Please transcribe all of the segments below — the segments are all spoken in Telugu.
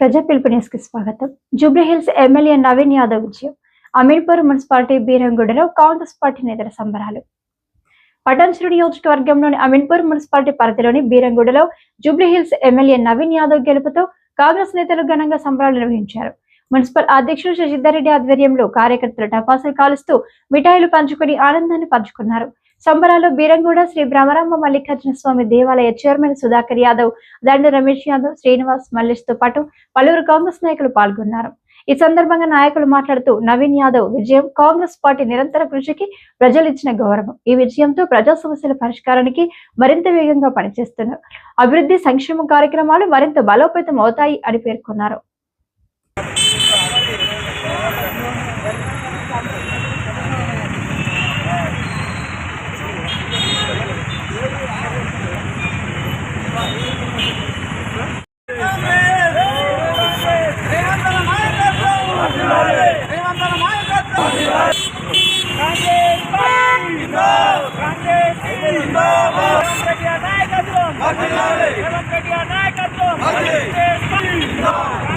ప్రజా పిలుపు కి స్వాగతం జూబ్లీహిల్స్ ఎమ్మెల్యే నవీన్ యాదవ్ విజయం. అమీర్పూర్ మున్సిపాలిటీ బీరంగూడలో కాంగ్రెస్ పార్టీ నేతల సంబరాలు. పటాన్చెరు నియోజకవర్గంలోని అమీన్పూర్ మున్సిపాలిటీ పరిధిలోని బీరంగూడలో జూబ్లీహిల్స్ ఎమ్మెల్యే నవీన్ యాదవ్ గెలుపుతో కాంగ్రెస్ నేతలు ఘనంగా సంబరాలు నిర్వహించారు. మున్సిపల్ అధ్యక్షుడు శశిధర్రెడ్డి ఆధ్వర్యంలో కార్యకర్తలు టపాసులు కాలుస్తూ మిఠాయిలు పంచుకుని ఆనందాన్ని పంచుకున్నారు. సంబరాలు బీరంగూడ శ్రీ భ్రమరాంబ మల్లికార్జున స్వామి దేవాలయ చైర్మన్ సుధాకర్ యాదవ్ దండు రమేష్ యాదవ్ శ్రీనివాస్ మల్లేష్తో పాటు పలువురు కాంగ్రెస్ నాయకులు పాల్గొన్నారు. ఈ సందర్భంగా నాయకులు మాట్లాడుతూ నవీన్ యాదవ్ విజయం కాంగ్రెస్ పార్టీ నిరంతర కృషికి ప్రజలు ఇచ్చిన గౌరవం. ఈ విజయంతో ప్రజా సమస్యల పరిష్కారానికి మరింత వేగంగా పనిచేస్తున్నారు. అభివృద్ధి సంక్షేమ కార్యక్రమాలు మరింత బలోపేతం అవుతాయి అని పేర్కొన్నారు.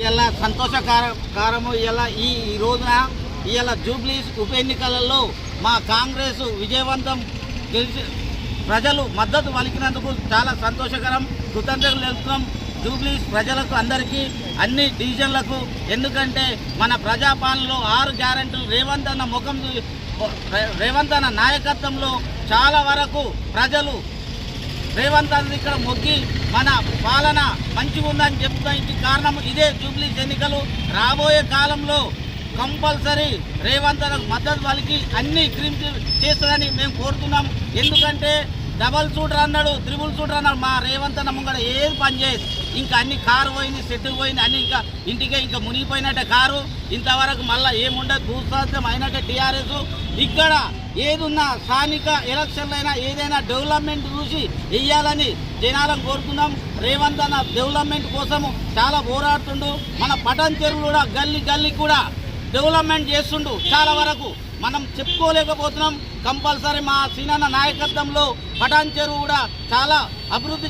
ఇవాళ సంతోషకారము ఇవాళ ఈ ఈ రోజున ఇవాళ జూబ్లీస్ ఉప ఎన్నికలలో మా కాంగ్రెస్ విజయవంతం గెలిచి ప్రజలు మద్దతు పలికినందుకు చాలా సంతోషకరం. కృతజ్ఞతలు తెలుపుతున్నాం జూబ్లీస్ ప్రజలకు అందరికీ అన్ని డివిజన్లకు. ఎందుకంటే మన ప్రజాపాలనలో ఆరు గ్యారెంటీలు రేవంత్ అన్న ముఖం రేవంత్ అన్న నాయకత్వంలో చాలా వరకు ప్రజలు రేవంత్ రెడ్డి ఇక్కడ మొగ్గి మన పాలన మంచిగా ఉందని చెప్తానికి కారణం ఇదే జూబ్లీ ఎన్నికలు. రాబోయే కాలంలో కంపల్సరీ రేవంత్ మద్దతు వాళ్ళకి అన్ని క్రీమ్ చేస్తుందని మేము కోరుతున్నాం. ఎందుకంటే డబల్ షూటర్ అన్నాడు త్రిబుల్ షూటర్ అన్నాడు. మా రేవంత్ అన్న ముంగడ ఏది పనిచేయదు ఇంకా అన్ని కారు పోయింది సెట్టు పోయింది అన్ని ఇంకా ఇంటికే ఇంకా మునిగిపోయినట్టే కారు. ఇంతవరకు మళ్ళీ ఏముండదు భూసాధ్యం అయినట్టే టీఆర్ఎస్. ఇక్కడ ఏదున్నా స్థానిక ఎలక్షన్లైనా ఏదైనా డెవలప్మెంట్ చూసి వెయ్యాలని జనాలను కోరుతున్నాం రేవంత్ అన్న డెవలప్మెంట్ కోసము చాలా పోరాడుతుండు. మన పటన్ చెరువు కూడా గల్లీ గల్లీ కూడా డెవలప్మెంట్ చేస్తుండు. చాలా వరకు మనం చెప్పుకోలేకపోతున్నాం. కంపల్సరీ మా సీనన్న నాయకత్వంలో పటాన్ చెరువు కూడా చాలా అభివృద్ధి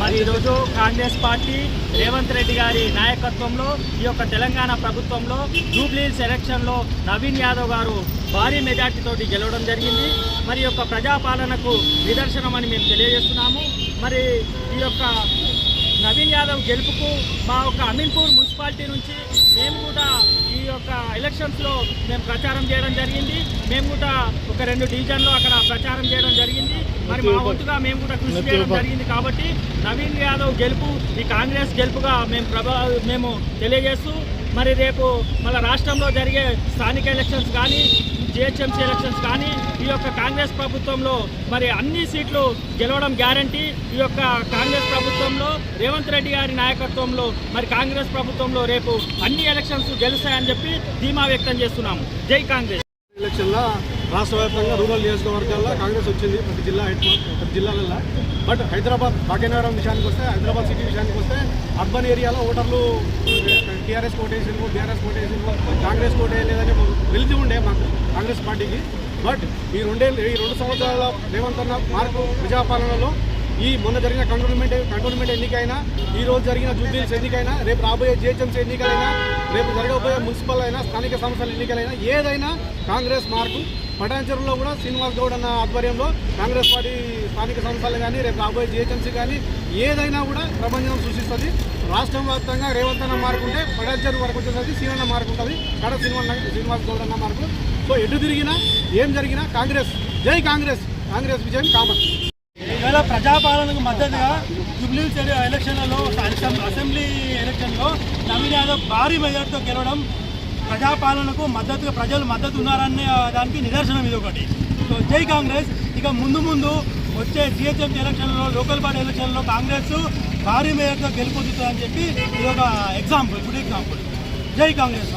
మరి ఈరోజు కాంగ్రెస్ పార్టీ రేవంత్ రెడ్డి గారి నాయకత్వంలో ఈ యొక్క తెలంగాణ ప్రభుత్వంలో జూబ్లీహిల్స్ ఎలక్షన్లో నవీన్ యాదవ్ గారు భారీ మెజార్టీతోటి గెలవడం జరిగింది. మరి యొక్క ప్రజాపాలనకు నిదర్శనం అని మేము తెలియజేస్తున్నాము. మరి ఈ యొక్క నవీన్ యాదవ్ గెలుపుకు మా యొక్క అమీన్పూర్ మున్సిపాలిటీ నుంచి మేము కూడా ఈ యొక్క ఎలక్షన్స్లో మేము ప్రచారం చేయడం జరిగింది. మేము కూడా ఒక రెండు డివిజన్లో అక్కడ ప్రచారం చేయడం జరిగింది. మరి మా వంతుగా మేము కూడా కృషి చేయడం జరిగింది కాబట్టి నవీన్ యాదవ్ గెలుపు ఈ కాంగ్రెస్ గెలుపుగా మేము ప్రభా మేము తెలియజేస్తూ మరి రేపు మన రాష్ట్రంలో జరిగే స్థానిక ఎలక్షన్స్ కానీ జిహెచ్ఎంసీ ఎలక్షన్స్ కానీ ఈ యొక్క కాంగ్రెస్ ప్రభుత్వంలో మరి అన్ని సీట్లు గెలవడం గ్యారంటీ. ఈ యొక్క కాంగ్రెస్ ప్రభుత్వంలో రేవంత్ రెడ్డి గారి నాయకత్వంలో మరి కాంగ్రెస్ ప్రభుత్వంలో రేపు అన్ని ఎలక్షన్స్ గెలుస్తాయని చెప్పి ధీమా వ్యక్తం చేస్తున్నాము. జై కాంగ్రెస్. ఎలక్షన్లో రాష్ట్ర వ్యాప్తంగా రూరల్ నియోజకవర్గాల్లో కాంగ్రెస్ వచ్చింది ప్రతి జిల్లా హెడ్ ప్రతి జిల్లాలలో బట్ హైదరాబాద్ భాగ్యనగరం విషయానికి వస్తే హైదరాబాద్ సిటీ విషయానికి వస్తే అర్బన్ ఏరియాలో ఓటర్లు టీఆర్ఎస్ కోటేషన్ బీఆర్ఎస్ కోటేషన్ కాంగ్రెస్ కోటేయలేదని వెళ్తూ ఉండే కాంగ్రెస్ పార్టీకి. బట్ ఈ రెండే ఈ రెండు సంవత్సరాల రేవంత్ అన్న మార్పు ప్రజాపాలనలో ఈ మొన్న జరిగిన కంటోన్మెంట్ కంటోన్మెంట్ ఎన్నికైనా ఈ రోజు జరిగిన జూబ్లీస్ ఎన్నికైనా రేపు రాబోయే జిహెచ్ఎంసీ ఎన్నికలైనా రేపు జరగబోయే మున్సిపల్ అయినా స్థానిక సంస్థల ఎన్నికలైనా ఏదైనా కాంగ్రెస్ మార్పు. పటాన్చెరులో కూడా శ్రీనివాస్ గౌడ్ అన్న ఆధ్వర్యంలో కాంగ్రెస్ పార్టీ స్థానిక సంస్థలు కానీ రేపు రాబోయే జిహెచ్ఎంసీ కానీ ఏదైనా కూడా ప్రపంచం సృష్టిస్తుంది. రాష్ట్రం వ్యాప్తంగా రేవంత్ అన్న మార్పు ఉంటే పటాన్చెరు వరకు వచ్చేసరికి సీనన్న మార్పు ఉంటుంది. కడ శ్రీనివాస్ శ్రీనివాస్ గౌడ్ అన్న మార్పు సో ఎటు తిరిగినా ఏం జరిగినా కాంగ్రెస్ జై కాంగ్రెస్ కాంగ్రెస్ విజయం కామన్. ఇలా ప్రజాపాలనకు మద్దతుగా జూబ్లీ ఎలక్షన్లలో అసెంబ్లీ ఎలక్షన్లో నవీన్ యాదవ్ భారీ మెజార్టీతో గెలవడం ప్రజాపాలనకు మద్దతుగా ప్రజలు మద్దతు ఉన్నారనే దానికి నిదర్శనం ఇది ఒకటి. సో జై కాంగ్రెస్. ఇక ముందు ముందు వచ్చే జిహెచ్ఎంసీ ఎలక్షన్లో లోకల్ బాడీ ఎలక్షన్లో కాంగ్రెస్ భారీ మేయర్తో గెలుపొందుతుందని చెప్పి ఇది ఒక ఎగ్జాంపుల్ గుడ్ ఎగ్జాంపుల్ జై కాంగ్రెస్